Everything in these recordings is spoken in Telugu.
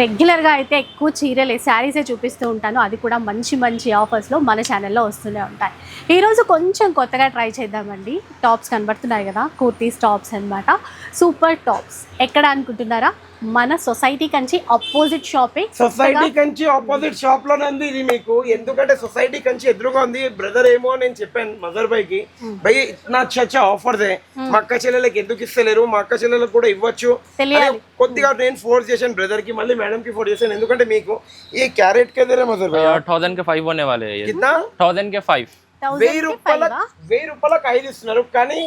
రెగ్యులర్గా అయితే ఎక్కువ చీరలే శారీసే చూపిస్తూ ఉంటాను. అది కూడా మంచి మంచి ఆఫర్స్లో మన ఛానల్లో వస్తూనే ఉంటాయి. ఈరోజు కొంచెం కొత్తగా ట్రై చేద్దామండి. టాప్స్ కనబడుతున్నాయి కదా కుర్తీస్ టాప్స్ అన్నమాట. Super tops. ఎక్కడ అనుకుంటున్నారా? మన సొసైటీ కంచి అపోజిట్ షాపే. సొసైటీ కంచి ఆపోజిట్ షాప్లోనే ఉంది ఇది మీకు. ఎందుకంటే సొసైటీ కంచి ఎదురుగా ఉంది. బ్రదర్ ఏమో నేను చెప్పాను మదర్ బై కి భయ్ ఇట్నా అచ్చా ఆఫర్ దే మా అక్క చెల్లెలకి ఎందుకు ఇస్తలేరు? మా అక్క చెల్లెలకు కూడా ఇవ్వచ్చు. కొద్దిగా నేను ఫోర్స్ చేశాను బ్రదర్కి మళ్ళీ मैडम की फोर्डेशन ఎందుకంటే మీకు ఈ క్యారెట్ కే దరే మజర్ భయ్యా 1000 के 5 होने वाले हैं ये कितना 1000 के 5 వెయ్యి రూపాయల వెయ్యి రూపాయలకు ఐదు ఇస్తున్నారు కానీ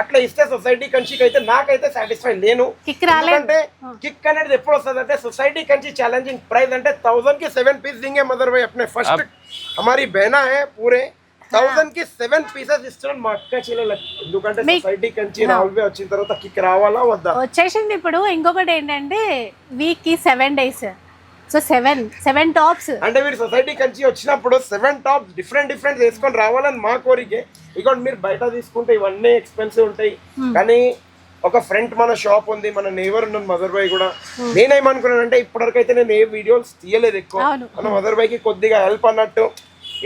అట్లా ఇస్తే సొసైటీ కంచికి అయితే నాకైతే సాటిస్ఫై లేను ఎందుకంటే కిక్ అనేది ఎప్పుడు వస్తుంది అంటే సొసైటీ కంచి ఛాలెంజింగ్ ప్రైస్ అంటే థౌసండ్ కి సెవెన్ పీస్ దింగే మదర్ బై అప్నే ఫస్ట్ हमारी बहना है पूरे థౌసండ్కి సెవెన్ పీసెస్ ఇస్తున్నాను మా అక్క చెల్లెలకి ఎందుకంటే మీ- సొసైటీ కంచి రాహుల్ భాయ్ వచ్చిన తర్వాత కిక్ రావాలా వద్దా? వచ్చేసింది ఇప్పుడు. ఇంకొకటి ఏంటంటే వీక్కి seven days so seven seven tops అంటే మీరు సొసైటీ కంచి వచ్చినప్పుడు సెవెన్ టాప్స్ డిఫరెంట్ డిఫరెంట్ వేసుకొని రావాలని మా కోరికే. ఇక మీరు బయట తీసుకుంటే ఇవన్నీ ఎక్స్పెన్సివ్ ఉంటాయి. కానీ ఒక ఫ్రంట్ మన షాప్ ఉంది మన నేవర్ ఉన్నాను మదర్ బాయ్ కూడా. నేనేమనుకున్నానంటే ఇప్పటివరకు అయితే నేను ఏ వీడియోస్ తీయలేదు ఎక్కువ. మన మదర్ బాయ్కి కొద్దిగా హెల్ప్ అన్నట్టు.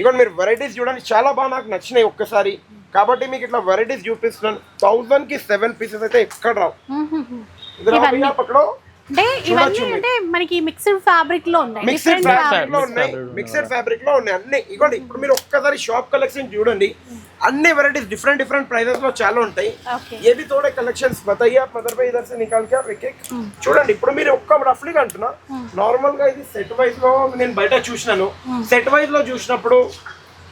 ఇక మీరు వెరైటీస్ చూడండి చాలా బాగా నాకు నచ్చినాయి ఒక్కసారి. కాబట్టి మీకు ఇట్లా వెరైటీస్ చూపిస్తున్నాను. థౌసండ్కి సెవెన్ పీసెస్ అయితే ఎక్కడ రావు. పక్కడో అంటే ఇవన్నీ అంటే మనకి మిక్స్డ్ ఫ్యాబ్రిక్లో ఉన్నాయి. మిక్సెడ్ ఫ్యాబ్రిక్లో ఉన్నాయి. మిక్సెడ్ ఫ్యాబ్రిక్లో ఉన్నాయి. అన్ని. ఇగోండి ఇప్పుడు మీరు ఒక్కసారి షాప్ కలెక్షన్ చూడండి. అన్ని వెరైటీస్ डिफरेंट डिफरेंट प्राइसेस లో చాలా ఉంటాయి ఓకే ये भी थोड़े कलेक्शंस बताइए आप मदर भाई इधर से निकाल के आप एक एक చూడండి ఇప్పుడు మీరు ఒక్క రఫ్లీ అంటున్నా నార్మల్ గా ఇది సెట్ వైజ్ లో నేను బయట చూసినాను సెట్ వైజ్ లో చూసినప్పుడు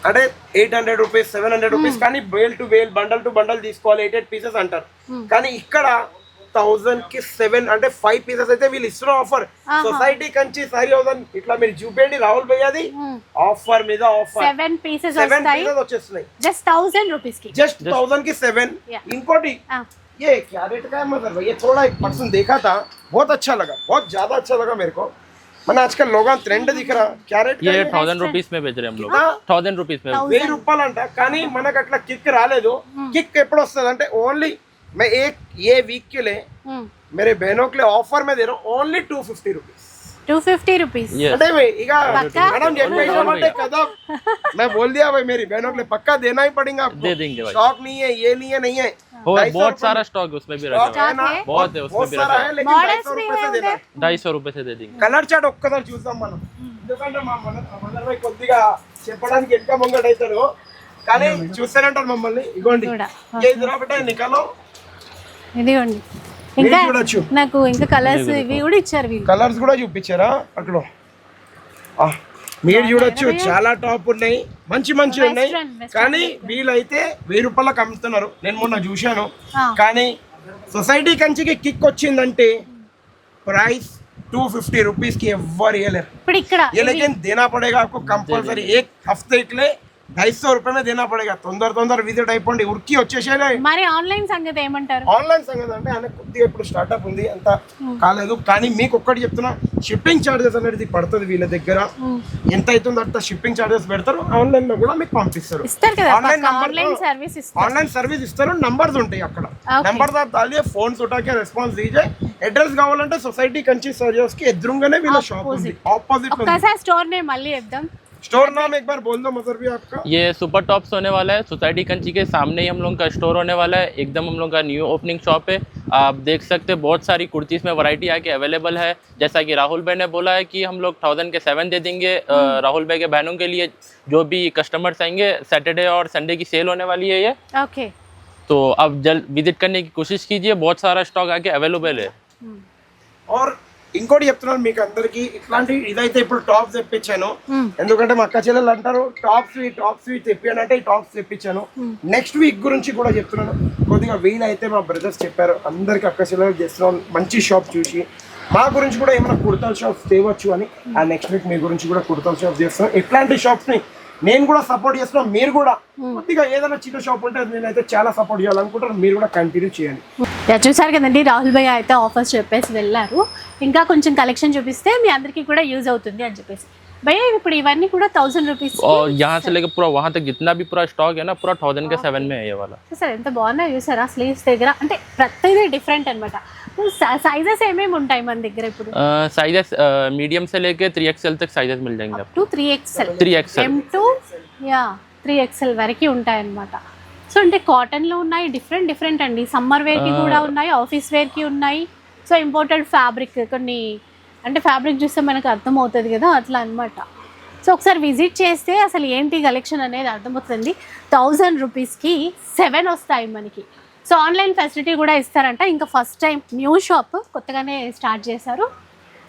అంటే eight hundred rupees seven hundred rupees కానీ bale to bale bundle to bundle తీసుకోవాలి ఎయిట్ ఎయిట్ పీసెస్ అంటారు కానీ ఇక్కడ థౌసండ్ కి సెవెన్ అంటే ఫైవ్ పీసెస్ అయితే వీళ్ళు ఇస్తున్న offer society Kanchi sorry thousand ఇట్లా మీరు చూపేయండి రాహుల్ భయ్యాది ఆఫర్ మీద ఆఫర్ సెవెన్ పీసెస్ సెవెన్ వస్తాయి పీసెస్ వచ్చేస్తున్నాయి జస్ట్ థౌసండ్ రూపీస్ కి जस्ट थाउजेंड की सेवन Yeah. इंकोटी ఆ, ये क्या रेट का है मदर भाई ये थोड़ा एक पर्सन देखा था बहुत अच्छा लगा बहुत ज्यादा अच्छा लगा मेरे को मैंने आजकल लोग ट्रेंड दिख रहा क्या रेट ये थाउजेंड रुपीज में बेच रहे हैं हम लोग थाउजेंड रुपीज में వెయ్యి రూపాయలంట కానీ మనకు అట్లా కిక్ రాలేదు కిక్ ఎప్పుడు వస్తుంది అంటే ఓన్లీ मैं एक ये वीक के लिए మ్మ్. मेरे बहनों के लिए ऑफर में दे रहा हूँ only two fifty rupees two fifty rupees ये అంటే भाई ఇక पक्का? मैडम जब मैं कदा मैं बोल दिया भाई मेरी बहनों के लिए पक्का देना ही पड़ेगा आपको दे देंगे भाई स्टॉक नहीं है ये नहीं है नहीं है हो ढाई सौ बहुत रुपए सारा स्टॉक उसमें भी रखा स्टॉक हुआ है ना है? बहुत है, उसमें बहुत भी सारा रखा है लेकिन ढाई Models सौ भी रुपए है से देना उधर? ढाई सौ रुपए से दे देंगे కలర్ చాట్ ఒక్కసారి చూద్దాం మనం ఎందుకంటే మా మన మనర్ భాయ్ కొద్దిగా చెప్పడానికి వెనక ముంగట అవుతాడు కానీ చూస్తారంటారు మమ్మల్ని ఇగోండి కూడా. ఏ ఇదిరా బిడ్డ నికలో ఇదిగోండి మీరు ఇంకా చూడొచ్చు నాకు ఇంకా కలర్స్ ఇవి కూడా ఇచ్చారు వీళ్ళు కలర్స్ కూడా చూపించారా అక్కడ ఆ, మీరు చూడొచ్చు చాలా టాప్ ఉన్నాయి మంచి మంచి ఉన్నాయి Western, western కానీ వీళ్ళైతే వెయ్యి రూపాయలకు అమ్ముతున్నారు నేను మొన్న చూశాను ఆ. కానీ సొసైటీ కంచికి కిక్ వచ్చిందంటే ప్రైస్ టూ ఫిఫ్టీ రూపీస్ కి ఎవ్వరు ఇవ్వలేరు ఇప్పుడు ఇక్కడ ये लेकिन देना पड़ेगा आपको कंपलसरी एक हफ्ते के लिए ढाई सौ रुपए में देना पड़ेगा తొందర తొందర విజిట్ అయిపోండి ఉరికి వచ్చేసేనే మరి ఆన్లైన్ సంగతి ఏమంటారు ఆన్లైన్ సంగతి అంటే ఆయన కొద్దిగా ఇప్పుడు స్టార్ట్అప్ ఉంది అంత కాలేదు కానీ మీకు ఒక్కటి చెప్తున్నా షిప్పింగ్ చార్జెస్ అనేది పడుతుంది వీళ్ళ దగ్గర ఎంత అవుతుందో అంత షిప్పింగ్ చార్జెస్ పెడతారు ఆన్లైన్ లో కూడా మీకు పంపిస్తారు ఇస్తారు కదా Online number ఆన్లైన్ లో- సర్వీస్ ఇస్తారు ఆన్లైన్ సర్వీస్ ఇస్తారు నంబర్స్ ఉంటాయి అక్కడ Okay. నంబర్ దాలి ఫోన్స్ ఉటాకే రెస్పాన్స్ దీజే అడ్రస్ కావాలంటే సొసైటీ కంచి సర్జర్స్ కి ఎదురుగానే వీళ్ళ షాప్ ఉంది ఆపోజిట్ ఉంది ఒక్కసారి స్టోర్ నేమ్ మళ్ళీ చెప్దాం स्टोर नाम एक बार बोल दो मदर भी आपका। ये सुपर टॉप्स होने वाला है सोसाइटी कंची के सामने ही हम लोग का स्टोर होने वाला है एकदम हम लोग का न्यू ओपनिंग शॉप है। आप देख सकते हैं बहुत सारी कुर्तीस में वैरायटी आके अवेलेबल है। जैसा कि राहुल भाई ने बोला है कि हम लोग थाउज़ेंड के सेवन दे देंगे राहुल भाई के बहनों के लिए जो भी कस्टमर्स आएँगे सैटरडे और संडे की सेल होने वाली है ये। ओके तो आप जल्द विज़िट करने की कोशिश कीजिए बहुत सारा स्टॉक आके अवेलेबल है। और ఇంకోటి చెప్తున్నాను మీకు అందరికి. ఇట్లాంటి ఇదైతే ఇప్పుడు టాప్స్ తెప్పించాను. ఎందుకంటే మా అక్క చెల్లెలు అంటారు టాప్స్ టాప్స్ తెప్పాను అంటే ఈ టాప్స్ తెప్పించాను. నెక్స్ట్ వీక్ గురించి కూడా చెప్తున్నాను. కొద్దిగా వీలైతే మా బ్రదర్స్ చెప్పారు. అందరికి అక్క చెల్లెలు చేస్తున్నాం మంచి షాప్ చూసి మా గురించి కూడా ఏమైనా కుర్తాల షాప్స్ తేవచ్చు అని. ఆ నెక్స్ట్ వీక్ మీ గురించి కూడా కుర్తాల షాప్ చేస్తున్నాం. ఇట్లాంటి షాప్స్ని నేను కూడా సపోర్ట్ చేస్తున్నాను మీరు కూడా కొద్దిగా ఏదైనా చిన్న షాప్ ఉంటే నేనైతే చాలా సపోర్ట్ చేయాలనుకుంటాను మీరు కూడా కంటిన్యూ చేయండి యా, చూసారు కదండి రాహుల్ భయ్య అయితే ఆఫర్స్ చెప్పేసి వెళ్ళారు ఇంకా కొంచెం కలెక్షన్ చూపిస్తే మీ అందరికీ కూడా యూజ్ అవుతుంది అని చెప్పేసి భయ్య ఇప్పుడు ఇవన్నీ కూడా థౌసండ్ రూపీస్ और यहाँ से लेकर पूरा वहाँ तक जितना भी पूरा स्टॉक है ना पूरा थाउजेंड के सेवन में है ये वाला చూసారు ఎంత బాగున్నాయి చూసారా స్లీవ్స్ దగ్గర అంటే ప్రతిదీ డిఫరెంట్ అనమాట సైజెస్ ఏమేమి ఉంటాయి మన దగ్గర ఇప్పుడు साइजेस मीडियम से लेके थ्री एक्सएल तक साइजेस मिल जाएंगे आपको two three XL three XL M two yeah three XL వరకు ఉంటాయన్నమాట. సో అంటే కాటన్లో ఉన్నాయి డిఫరెంట్ డిఫరెంట్ అండి. సమ్మర్ వేర్కి కూడా ఉన్నాయి ఆఫీస్ వేర్కి ఉన్నాయి. సో ఇంపోర్టెడ్ ఫ్యాబ్రిక్ కొన్ని అంటే ఫ్యాబ్రిక్ చూస్తే మనకు అర్థమవుతుంది కదా అట్లా అన్నమాట. సో ఒకసారి విజిట్ చేస్తే అసలు ఏంటి కలెక్షన్ అనేది అర్థమవుతుంది. థౌజండ్ రూపీస్కి సెవెన్ వస్తాయి మనకి. సో ఆన్లైన్ ఫెసిలిటీ కూడా ఇస్తారంట. ఇంకా ఫస్ట్ టైం న్యూ షాప్ కొత్తగానే స్టార్ట్ చేశారు.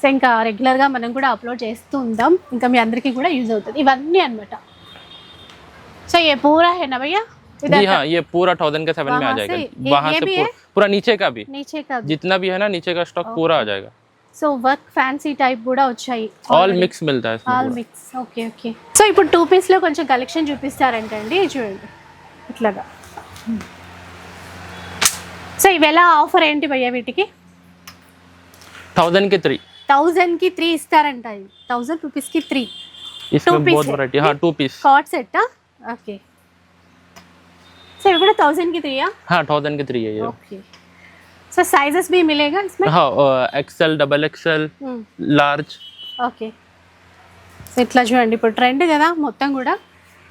సో ఇంకా రెగ్యులర్గా మనం కూడా అప్లోడ్ చేస్తూ ఉందాం. ఇంకా మీ అందరికీ కూడా యూజ్ అవుతుంది. ఇవన్నీ అనమాట సో ఏ పూరా है ना भैया इधर जी का? हाँ ये पूरा थाउजेंड के सेवन में आ वहाँ जाएगा से? ये- वहाँ ये से भी पूरा, पूरा नीचे का भी नीचे का जितना भी है ना नीचे का स्टॉक पूरा आ जाएगा సో వర్క్ ఫ్యాన్సీ టైప్ కూడా వచ్చాయి ऑल मिक्स मिलता है इसमें ఆల్ पूरा। మిక్స్ ఓకే ఓకే సో ఇప్పుడు టూ పీస్లో కొంచెం కలెక్షన్ చూపిస్తారంటండి చూడండి ఇట్లాగా సో ఇవి ఎలా ఆఫర్ ఏంటి భయ్య వీటికి थाउजेंड के थ्री థౌజండ్కి త్రీ ఇస్తారంట ఇవి థౌజండ్ రూపీస్కి త్రీ इसमें piece बहुत है। वैरायटी हाँ टू पीस కార్డ్ సెట్టా ఓకే సో ఇవి కూడా థౌజండ్కి త్రీయా हाँ थाउजेंड के थ्री है ये ओके सो साइजेस भी मिलेगा इसमें हाँ XL double XL Hmm. Large okay so ఇట్లా చూడండి ఇప్పుడు ట్రెండ్ కదా మొత్తం కూడా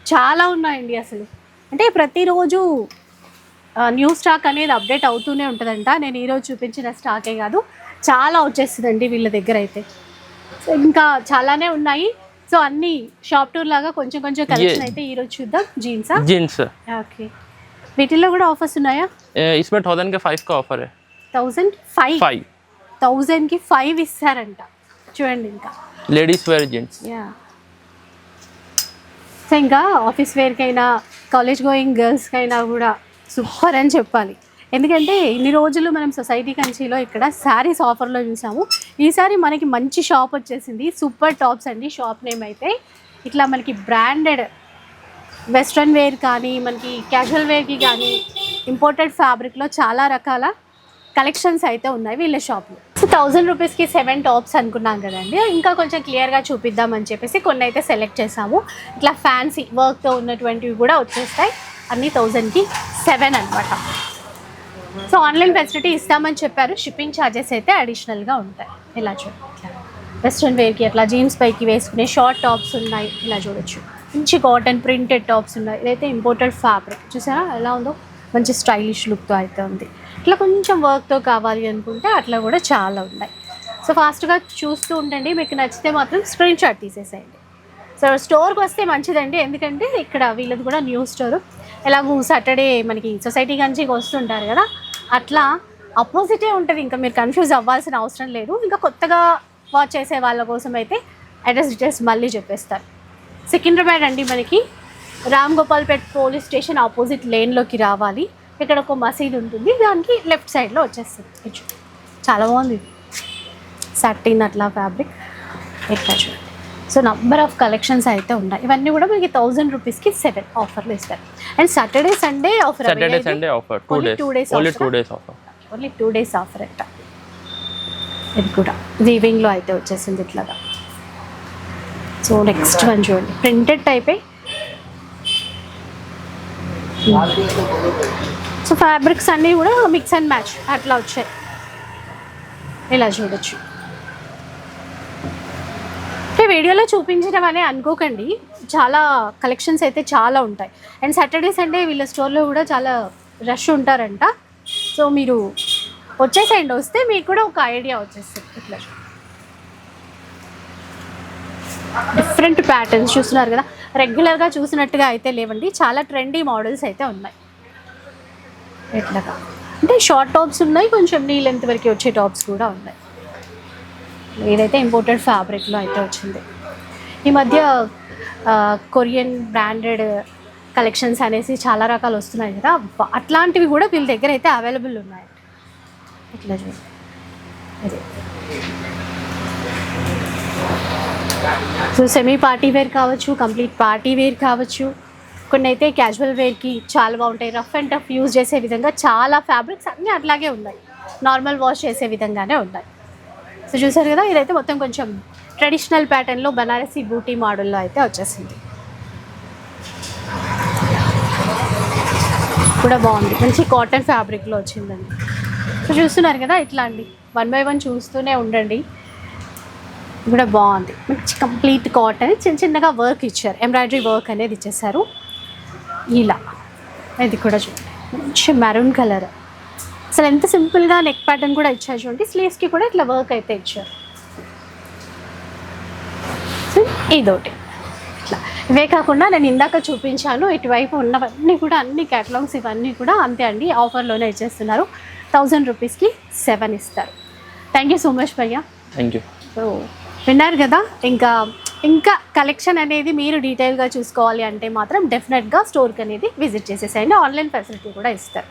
చాలా ఉన్నాయండి అసలు అంటే ప్రతిరోజు న్యూ స్టాక్ అనేది అప్డేట్ అవుతూనే ఉంటుందంట నేను ఈరోజు చూపించిన స్టాకే కాదు చాలా వచ్చేస్తుందండి వీళ్ళ దగ్గర అయితే సో ఇంకా చాలానే ఉన్నాయి సో అన్ని షాప్ టూర్ లాగా కొంచెం కొంచెం కలెక్షన్ అయితే ఈరోజు చూద్దాం జీన్సా जीन्स ఓకే వీటిల్లో కూడా ఆఫర్స్ ఉన్నాయా इसमें थाउजेंड के फाइव का ऑफर है థౌజండ్ ఫైవ్ फाइव థౌజండ్కి ఫైవ్ ఇస్తారంట చూడండి ఇంకా ladies wear jeans yeah so ఇంకా ఆఫీస్ వేర్కైనా కాలేజ్ గోయింగ్ గర్ల్స్కైనా కూడా సూపర్ అని చెప్పాలి ఎందుకంటే ఇన్ని రోజులు మనం సొసైటీ కంచిలో ఇక్కడ శారీస్ ఆఫర్లో చూసాము. ఈసారి మనకి మంచి షాప్ వచ్చేసింది. సూపర్ టాప్స్ అండి. షాప్ నేమ్ అయితే ఇట్లా మనకి బ్రాండెడ్ వెస్ట్రన్ వేర్ కానీ మనకి క్యాజువల్ వేర్కి కానీ ఇంపోర్టెడ్ ఫ్యాబ్రిక్లో చాలా రకాల కలెక్షన్స్ అయితే ఉన్నాయి వీళ్ళ షాప్లో. సో థౌజండ్ రూపీస్కి సెవెన్ టాప్స్ అనుకున్నాం కదండి. ఇంకా కొంచెం క్లియర్గా చూపిద్దామని చెప్పేసి కొన్ని అయితే సెలెక్ట్ చేసాము. ఇట్లా ఫ్యాన్సీ వర్క్తో ఉన్నటువంటివి కూడా వచ్చేస్తాయి. అన్నీ థౌజండ్కి సెవెన్ అనమాట సో ఆన్లైన్ ఫెసిలిటీ ఇస్తామని చెప్పారు. షిప్పింగ్ ఛార్జెస్ అయితే అడిషనల్గా ఉంటాయి. ఇలా చూడండి. వెస్ట్రన్ వేర్కి అట్లా జీన్స్ పైకి వేసుకునే షార్ట్ టాప్స్ ఉన్నాయి. ఇలా చూడొచ్చు. మంచి కాటన్ ప్రింటెడ్ టాప్స్ ఉన్నాయి. ఇదైతే ఇంపోర్టెడ్ ఫ్యాబ్రిక్ చూసారా? ఎలా ఉందో? మంచి స్టైలిష్ లుక్తో అయితే ఉంది. ఇట్లా కొంచెం వర్క్తో కావాలి అనుకుంటే అట్లా కూడా చాలా ఉన్నాయి. సో ఫాస్ట్గా చూస్తూ ఉండండి. మీకు నచ్చితే మాత్రం స్క్రీన్ షాట్ తీసేసేయండి. సో స్టోర్కి వస్తే మంచిదండి. ఎందుకంటే ఇక్కడ వీళ్ళది కూడా న్యూ స్టోర్ ఎలాగూ సాటర్డే మనకి సొసైటీ నుంచి వస్తుంటారు కదా. అట్లా అపోజిటే ఉంటుంది. ఇంకా మీరు కన్ఫ్యూజ్ అవ్వాల్సిన అవసరం లేదు. ఇంకా కొత్తగా వాచ్ చేసే వాళ్ళ కోసం అయితే అడ్రస్ డీటెయిల్స్ మళ్ళీ చెప్పేస్తారు. సికింద్రాబాద్ అండి మనకి. Ram Gopalpet police station opposite లేన్లోకి రావాలి. ఇక్కడ ఒక మసీద్ ఉంటుంది. దానికి లెఫ్ట్ సైడ్లో వచ్చేస్తుంది. చాలా బాగుంది. సాటిన్ అట్లా ఫ్యాబ్రిక్ ఇట్లా చూడండి సో నంబర్ ఆఫ్ కలెక్షన్స్ అయితే ఉన్నాయి. ఇవన్నీ కూడా మనకి థౌసండ్ రూపీస్కి సెవెన్ ఆఫర్లు ఇస్తారు and Saturday Sunday offer Saturday Sunday offer two days two days only two days offer only two days offer అంట. ఇది కూడా. అయితే వచ్చేసింది ఇట్లాగా. సో నెక్స్ట్ వన్ చూడండి. ప్రింటెడ్ టైప్ సో ఫ్యాబ్రిక్స్ అన్నీ కూడా మిక్స్ అండ్ మ్యాచ్ అట్లా వచ్చాయి. ఇలా చూడొచ్చు. అంటే వీడియోలో చూపించడం అనుకోకండి. చాలా కలెక్షన్స్ అయితే చాలా ఉంటాయి. అండ్ సాటర్డే సండే వీళ్ళ స్టోర్లో కూడా చాలా రష్ ఉంటారంట. సో మీరు వచ్చేసేయండి. వస్తే మీకు కూడా ఒక ఐడియా వచ్చేస్తుంది ఇట్లా. డిఫరెంట్ ప్యాటర్న్స్ చూస్తున్నారు కదా. రెగ్యులర్గా చూసినట్టుగా అయితే లేవండి. చాలా ట్రెండీ మోడల్స్ అయితే ఉన్నాయి. ఎట్లాగా అంటే షార్ట్ టాప్స్ ఉన్నాయి. కొంచెం నీ లెంత్ వరకు వచ్చే టాప్స్ కూడా ఉన్నాయి. ఇదైతే ఇంపోర్టెడ్ ఫ్యాబ్రిక్లో అయితే వచ్చింది. ఈ మధ్య కొరియన్ బ్రాండెడ్ కలెక్షన్స్ అనేసి చాలా రకాలు వస్తున్నాయి కదా. అట్లాంటివి కూడా వీళ్ళ దగ్గర అయితే అవైలబుల్ ఉన్నాయి. ఇట్లా చూడండి సో సెమీ పార్టీ వేర్ కావచ్చు కంప్లీట్ పార్టీ వేర్ కావచ్చు. కొన్ని అయితే క్యాజువల్ వేర్కి చాలా బాగుంటాయి. రఫ్ అండ్ టఫ్ యూజ్ చేసే విధంగా చాలా ఫ్యాబ్రిక్స్ అన్నీ అట్లాగే ఉన్నాయి. నార్మల్ వాష్ చేసే విధంగానే ఉన్నాయి. సో చూసారు కదా ఇదైతే మొత్తం కొంచెం ట్రెడిషనల్ ప్యాటర్న్లో బనారసి బూటీ మోడల్లో అయితే వచ్చేసింది. కూడా బాగుంది. మంచి కాటన్ ఫ్యాబ్రిక్లో వచ్చిందండి. సో చూస్తున్నారు కదా ఇట్లా అండి. వన్ బై వన్ చూస్తూనే ఉండండి. కూడా బాగుంది. మంచి కంప్లీట్ కాటన్ చిన్న చిన్నగా వర్క్ ఇచ్చారు. ఎంబ్రాయిడరీ వర్క్ అనేది ఇచ్చేసారు ఇలా. ఇది కూడా చూడండి. మంచి మెరూన్ కలర్ అసలు ఎంత సింపుల్గా నెక్ ప్యాటర్న్ కూడా ఇచ్చారు చూడండి. స్లీవ్స్కి కూడా ఇట్లా వర్క్ అయితే ఇచ్చారు. ఇదోటి ఇట్లా. ఇవే కాకుండా నేను ఇందాక చూపించాను ఇటువైపు ఉన్నవన్నీ కూడా అన్ని క్యాటలాగ్స్ ఇవన్నీ కూడా అంతే అండి ఆఫర్లోనే ఇచ్చేస్తున్నారు. థౌజండ్ రూపీస్కి సెవెన్ ఇస్తారు. థ్యాంక్ యూ సో మచ్ భయ్యా థ్యాంక్ యూ సో విన్నారు కదా ఇంకా ఇంకా కలెక్షన్ అనేది మీరు డీటెయిల్గా చూసుకోవాలి అంటే మాత్రం డెఫినెట్గా స్టోర్కి అనేది విజిట్ చేసేసేయండి. ఆన్లైన్ ఫెసిలిటీ కూడా ఇస్తారు.